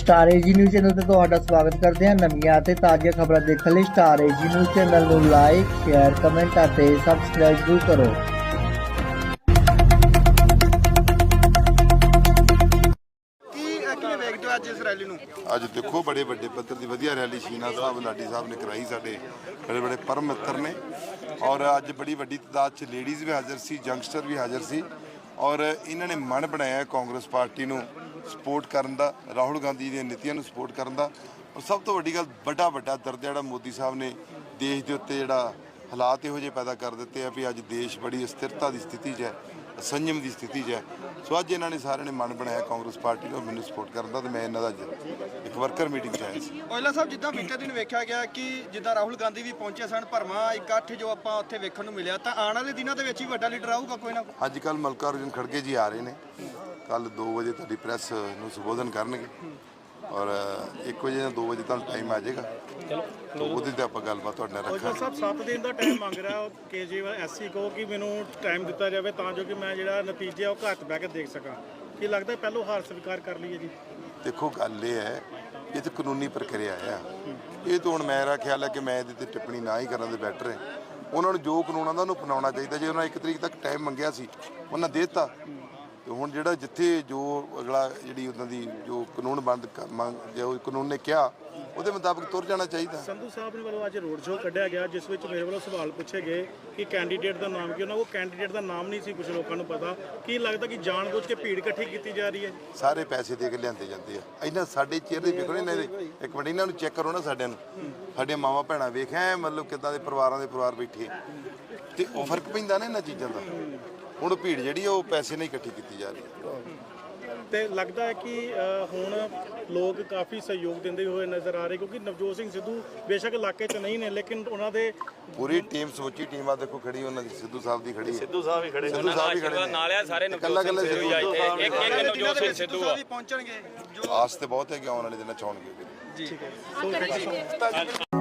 Star AG news channel ਤੇ ਤੁਹਾਡਾ ਸਵਾਗਤ ਕਰਦੇ ਹਾਂ ਨਵੀਆਂ ਅਤੇ ਤਾਜ਼ੀਆਂ ਖਬਰਾਂ ਦੇਖਣ ਲਈ ਸਟਾਰ ਏਜੀ ਨਿਊਜ਼ ਚੈਨਲ ਨੂੰ ਲਾਈਕ ਸ਼ੇਅਰ ਕਮੈਂਟ ਅਤੇ ਸਬਸਕ੍ਰਾਈਬ ਜ਼ਰੂਰ ਕਰੋ। ਕੀ ਅਹ ਕਿਵੇਂ ਵੇਖਦੇ ਹੋ ਅੱਜ ਇਸ ਰੈਲੀ ਨੂੰ? ਅੱਜ ਦੇਖੋ ਬੜੇ ਵੱਡੇ ਪੱਧਰ ਦੀ ਵਧੀਆ ਰੈਲੀ ਸ਼ੀਨਾ ਸਾਹਿਬ ਲਾਡੀ ਸਾਹਿਬ ਨੇ ਕਰਾਈ ਸਾਡੇ ਬੜੇ ਬੜੇ ਪਰਮ ਮਿੱਤਰ ਨੇ। ਔਰ ਅੱਜ ਬੜੀ ਵੱਡੀ ਤਾਦਾਦ 'ਚ ਲੇਡੀਜ਼ ਵੀ ਹਾਜ਼ਰ ਸੀ ਯੰਗਸਟਰ ਵੀ ਹਾਜ਼ਰ ਸੀ। ਔਰ ਇਹਨਾਂ ਨੇ ਮਨ ਬਣਾਇਆ ਕਾਂਗਰਸ ਪਾਰਟੀ ਨੂੰ। ਸਪੋਰਟ ਕਰਨ ਦਾ ਰਾਹੁਲ ਗਾਂਧੀ ਦੀਆਂ ਨੀਤੀਆਂ ਨੂੰ ਸਪੋਰਟ ਕਰਨ ਦਾ। ਔਰ ਸਭ ਤੋਂ ਵੱਡੀ ਗੱਲ ਵੱਡਾ ਵੱਡਾ ਦਰਦ ਜਿਹੜਾ ਮੋਦੀ ਸਾਹਿਬ ਨੇ ਦੇਸ਼ ਦੇ ਉੱਤੇ ਜਿਹੜਾ ਹਾਲਾਤ ਇਹੋ ਜਿਹੇ ਪੈਦਾ ਕਰ ਦਿੱਤੇ ਆ ਵੀ ਅੱਜ ਦੇਸ਼ ਬੜੀ ਅਸਥਿਰਤਾ ਦੀ ਸਥਿਤੀ 'ਚ ਹੈ ਸੰਯਮ ਦੀ ਸਥਿਤੀ 'ਚ ਹੈ। ਸੋ ਅੱਜ ਇਹਨਾਂ ਨੇ ਸਾਰਿਆਂ ਨੇ ਮਨ ਬਣਾਇਆ ਕਾਂਗਰਸ ਪਾਰਟੀ ਨੂੰ ਮੈਨੂੰ ਸਪੋਰਟ ਕਰਨ ਦਾ ਤੇ ਮੈਂ ਇਹਨਾਂ ਦਾ ਅੱਜ ਇੱਕ ਵਰਕਰ ਮੀਟਿੰਗ 'ਚ ਆਇਆ ਸੀ। ਓਇਲਾ ਸਾਹਿਬ ਜਿੱਦਾਂ ਬੀਤੇ ਦਿਨ ਵੇਖਿਆ ਗਿਆ ਕਿ ਜਿੱਦਾਂ ਰਾਹੁਲ ਗਾਂਧੀ ਵੀ ਪਹੁੰਚੇ ਸਨ ਭਰਮਾ ਇਕੱਠ ਜੋ ਆਪਾਂ ਉੱਥੇ ਵੇਖਣ ਨੂੰ ਮਿਲਿਆ ਤਾਂ ਆਉਣ ਵਾਲੇ ਦਿਨਾਂ ਦੇ ਵਿੱਚ ਹੀ ਵੱਡਾ ਲੀਡਰ ਆਊਗਾ ਕੋਈ ਨਾ ਕੋਈ? ਅੱਜ ਕੱਲ ਮਲਕਾ ਅਰਜੁਨ ਖੜਗੇ ਜੀ ਆ ਰਹੇ ਨੇ। ਕੱਲ 2 ਵਜੇ ਤੁਹਾਡੀ ਪ੍ਰੈਸ ਨੂੰ ਸੰਬੋਧਨ ਕਰਨਗੇ ਔਰ 1 ਵਜੇ ਜਾਂ 2 ਵਜੇ ਤੁਹਾਨੂੰ ਟਾਈਮ ਆ ਜਾਏਗਾ। ਚਲੋ ਉਹਦੇ ਤੇ ਆਪਾਂ ਗੱਲਬਾਤ ਤੁਹਾਡੇ ਨਾਲ ਰੱਖਾਂਗੇ ਸਾਹਿਬ 7 ਦਿਨ ਦਾ ਟਾਈਮ ਮੰਗ ਰਿਹਾ ਉਹ ਕੇਜਰੀਵਾਲ ਐਸਸੀ ਕੋ ਕਿ ਮੈਨੂੰ ਟਾਈਮ ਦਿੱਤਾ ਜਾਵੇ ਤਾਂ ਜੋ ਕਿ ਮੈਂ ਜਿਹੜਾ ਨਤੀਜੇ ਉਹ 'ਚ ਬਹਿ ਕੇ ਦੇਖ ਸਕਾਂ। ਕੀ ਲੱਗਦਾ ਪਹਿਲੋਂ ਹਾਰ ਸਵੀਕਾਰ ਕਰ ਲਈਏ ਜੀ? ਦੇਖੋ ਗੱਲ ਇਹ ਹੈ ਇਹ ਤਾਂ ਕਾਨੂੰਨੀ ਪ੍ਰਕਿਰਿਆ ਆ। ਇਹ ਤਾਂ ਹੁਣ ਮੇਰਾ ਖਿਆਲ ਹੈ ਕਿ ਮੈਂ ਇਹਦੇ ਤੇ ਟਿੱਪਣੀ ਨਾ ਹੀ ਕਰਨ ਦੇ ਬੈਟਰ ਹੈ। ਉਹਨਾਂ ਨੂੰ ਜੋ ਕਾਨੂੰਨ ਆਉਂਦਾ ਉਹਨੂੰ ਅਪਣਾਉਣਾ ਚਾਹੀਦਾ ਜੇ ਉਹਨਾਂ ਇੱਕ ਤਰੀਕ ਤੱਕ ਟਾਈਮ ਮੰਗਿਆ ਸੀ ਉਹਨਾਂ ਦੇ ਦਿੱਤਾ। ਤੇ ਹੁਣ ਜਿਹੜਾ ਜਿੱਥੇ ਜੋ ਅਗਲਾ ਜਿਹੜੀ ਉਹਨਾਂ ਦੀ ਜੋ ਕਾਨੂੰਨ ਬੰਦ ਮੰਗ ਜੋ ਕਾਨੂੰਨ ਨੇ ਕਿਹਾ ਉਹਦੇ ਮੁਤਾਬਕ ਤੁਰ ਜਾਣਾ ਚਾਹੀਦਾ। ਸੰਧੂ ਸਾਹਿਬ ਨੇ ਵੱਲੋਂ ਅੱਜ ਰੋਡ ਸ਼ੋਅ ਕੱਢਿਆ ਗਿਆ ਜਿਸ ਵਿੱਚ ਮੇਰੇ ਵੱਲੋਂ ਸਵਾਲ ਪੁੱਛੇ ਗਏ ਕਿ ਕੈਂਡੀਡੇਟ ਦਾ ਨਾਮ ਕੀ ਉਹਨਾਂ ਕੋਲ ਕੈਂਡੀਡੇਟ ਦਾ ਨਾਮ ਨਹੀਂ ਸੀ ਕੁਝ ਲੋਕਾਂ ਨੂੰ ਪਤਾ। ਕੀ ਲੱਗਦਾ ਕਿ ਜਾਣਬੁੱਝ ਕੇ ਭੀੜ ਇਕੱਠੀ ਕੀਤੀ ਜਾ ਰਹੀ ਹੈ? ਸਾਰੇ ਪੈਸੇ ਦੇ ਕੇ ਲਿਆਂਦੇ ਜਾਂਦੇ ਆ। ਇਹਨਾਂ ਸਾਡੇ ਚਿਹਰੇ ਵੇਖੋ ਨਾ ਇੱਕ ਮਿੰਟ ਇਹਨਾਂ ਨੂੰ ਚੈੱਕ ਕਰੋ ਨਾ ਸਾਡਿਆਂ ਨੂੰ। ਸਾਡੇ ਮਾਵਾ ਭੈਣਾਂ ਵੇਖਿਆ ਮਤਲਬ ਕਿੱਦਾਂ ਦੇ ਪਰਿਵਾਰਾਂ ਦੇ ਪਰਿਵਾਰ ਬੈਠੇ। ਤੇ ਉਹ ਫ਼ਰਕ ਪੈਂਦਾ ਨਾ ਇਹਨਾਂ ਚੀਜ਼ਾਂ ਦਾ। ਹੁਣ ਭੀੜ ਜਿਹੜੀ ਆ ਉਹ ਪੈਸੇ ਨਾਲ ਹੀ ਇਕੱਠੀ ਕੀਤੀ ਜਾ ਰਹੀ ਹੈ ਤੇ ਲੱਗਦਾ ਹੈ ਕਿ ਅ, ਹੁਣ ਲੋਕ ਕਾਫੀ ਸਹਿਯੋਗ ਦਿੰਦੇ ਹੋਏ ਨਜ਼ਰ ਆ ਰਹੇ ਕਿਉਂਕਿ ਨਵਜੋਤ ਸਿੰਘ ਸਿੱਧੂ ਬੇਸ਼ੱਕ ਇਲਾਕੇ 'ਚ ਨਹੀਂ ਨੇ ਲੇਕਿਨ ਉਹਨਾਂ ਦੇ ਪੂਰੀ ਟੀਮ ਸਮੁੱਚੀ ਟੀਮ ਆ ਦੇਖੋ ਖੜੀ ਉਹਨਾਂ ਦੀ ਸਿੱਧੂ ਸਾਹਿਬ ਦੀ ਖੜੀ ਹੈ ਸਿੱਧੂ ਸਾਹਿਬ ਵੀ ਖੜੇ ਸਿੱਧੂ ਸਾਹਿਬ ਵੀ ਖੜੇ ਨੇ। ਨਾਲ ਆ ਸਾਰੇ ਇਕੱਲਾ ਨਵਜੋਤ ਸਿੰਘ ਇਕੱਲਾ ਸਿੱਧੂ ਸਿੱਧੂ ਆਏ ਇੱਕ ਇੱਕ ਨਵਜੋਤ ਸਿੰਘ ਸਿੱਧੂ ਆ। ਵੀ ਪਹੁੰਚਣਗੇ ਜੋ ਆਸ ਤੇ ਬਹੁਤ ਹੈ ਕਿ ਆਉਣ ਵਾਲੇ ਦਿਨਾਂ ਚ ਆਉਣਗੇ। ਜੀ। So thank you